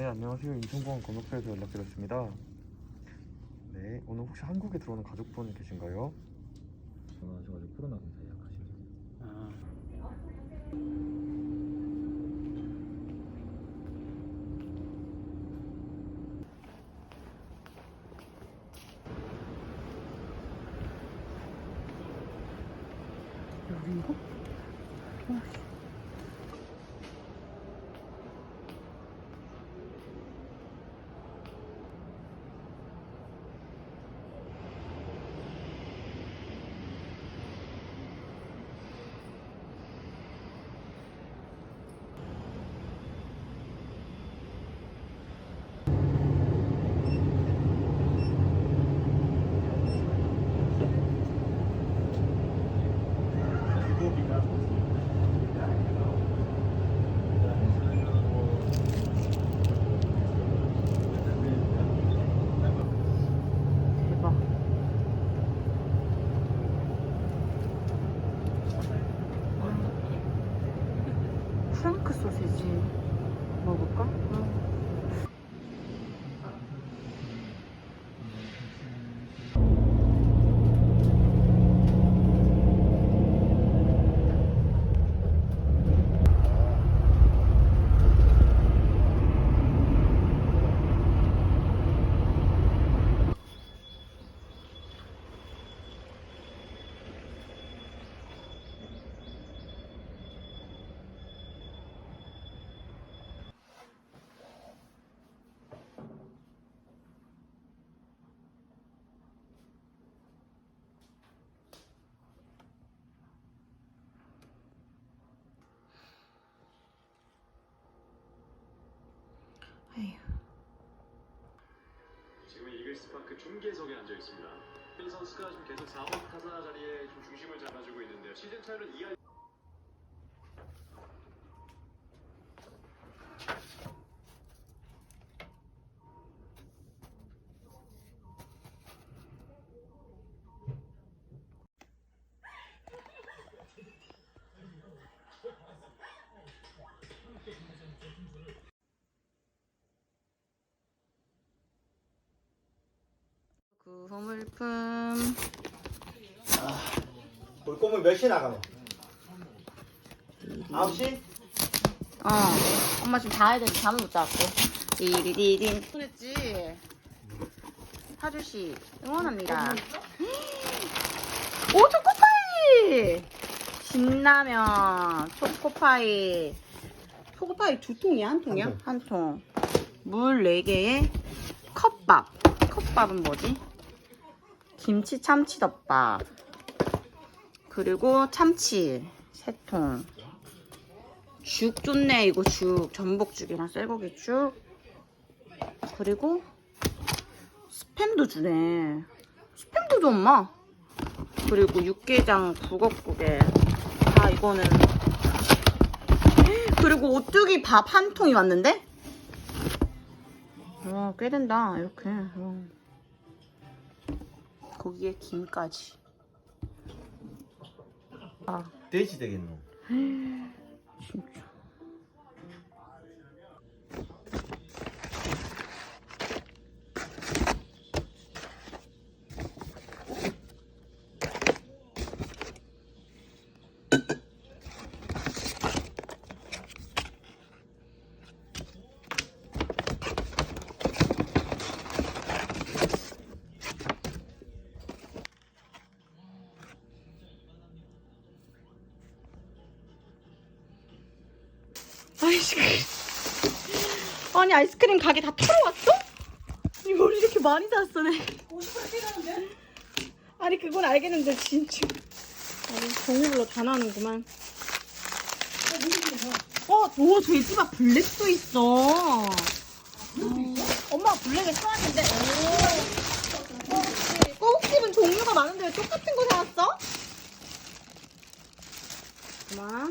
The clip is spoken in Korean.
네 안녕하세요 인천공항 건너편에서 연락드렸습니다 네 오늘 혹시 한국에 들어오는 가족분 계신가요? 전화하셔가지고 코로나 검사 예약하신 여긴가? 대박. 프랑크 소세지 먹어 이글스파크 중계석에 앉아 있습니다. 이 선수가 지금 계속 4번 타자 자리에 좀 중심을 잡아주고 있는데요. 시즌 차이는 2할 구호물품 볼 거면 몇 시에 나가노? 9시? 어 엄마 지금 자야 되는데 잠을 못 잤고. 디디디딘. 보냈지. 하주 씨 응원합니다. 오 초코파이! 신라면 초코파이. 초코파이 두 통이야? 한 통이야? 한 통 물 4개에 컵밥. 컵밥은 뭐지? 김치 참치덮밥. 그리고 참치 세통. 죽 좋네 이거 죽. 전복죽이랑 쇠고기죽. 그리고 스팸도 주네. 스팸도 줘 엄마. 그리고 육개장 북엇국에. 아 이거는. 그리고 오뚜기 밥 한 통이 왔는데? 와꽤 된다 이렇게. 어. 거기에 김까지 아 돼지 되겠노? 진짜 아니 아이스크림 가게 다 털어왔어? 이걸 이렇게 많이 샀어 내. 50원 필요한데? 아니 그건 알겠는데 진짜. 아니 종류별로 다 나오는구만. 어, 오 돼지밥 블랙도 있어. 어, 엄마가 블랙을 사왔는데. 오. 어, 꼬북집은 종류가 많은데 왜 똑같은 거 사왔어? 봐봐.